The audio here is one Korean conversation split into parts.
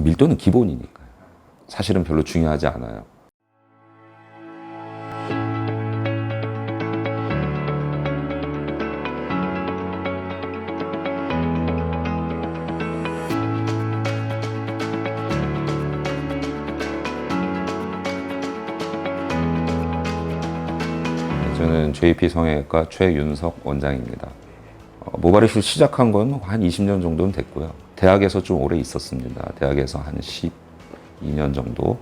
밀도는 기본이니까요. 사실은 별로 중요하지 않아요. 저는 JP 성형외과 최윤석 원장입니다. 어, 모발이식 시작한 건 한 20년 정도는 됐고요. 대학에서 좀 오래 있었습니다. 대학에서 한 12년 정도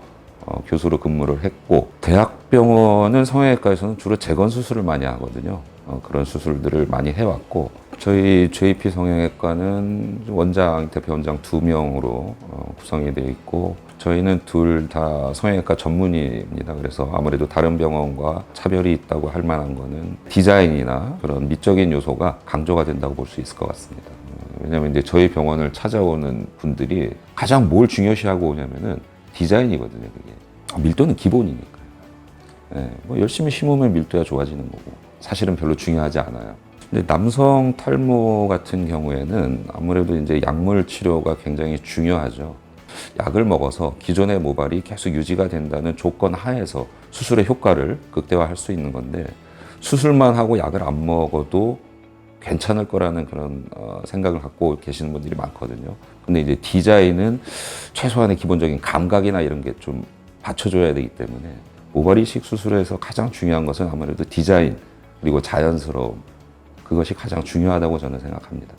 어, 교수로 근무를 했고 대학병원은 성형외과에서는 주로 재건 수술을 많이 하거든요. 어, 그런 수술들을 많이 해왔고 저희 JP 성형외과는 원장 대표 원장 두 명으로 어, 구성이 되어 있고 저희는 둘 다 성형외과 전문의입니다. 그래서 아무래도 다른 병원과 차별이 있다고 할 만한 거는 디자인이나 그런 미적인 요소가 강조가 된다고 볼 수 있을 것 같습니다. 어, 왜냐하면 이제 저희 병원을 찾아오는 분들이 가장 뭘 중요시하고 오냐면은 디자인이거든요. 그게 아, 밀도는 기본이니까요. 예, 뭐 열심히 심으면 밀도가 좋아지는 거고 사실은 별로 중요하지 않아요. 근데 남성 탈모 같은 경우에는 아무래도 이제 약물 치료가 굉장히 중요하죠. 약을 먹어서 기존의 모발이 계속 유지가 된다는 조건 하에서 수술의 효과를 극대화할 수 있는 건데 수술만 하고 약을 안 먹어도 괜찮을 거라는 그런 어, 생각을 갖고 계시는 분들이 많거든요. 근데 이제 디자인은 최소한의 기본적인 감각이나 이런 게 좀 받쳐줘야 되기 때문에 모발 이식 수술에서 가장 중요한 것은 아무래도 디자인 그리고 자연스러움 그것이 가장 중요하다고 저는 생각합니다.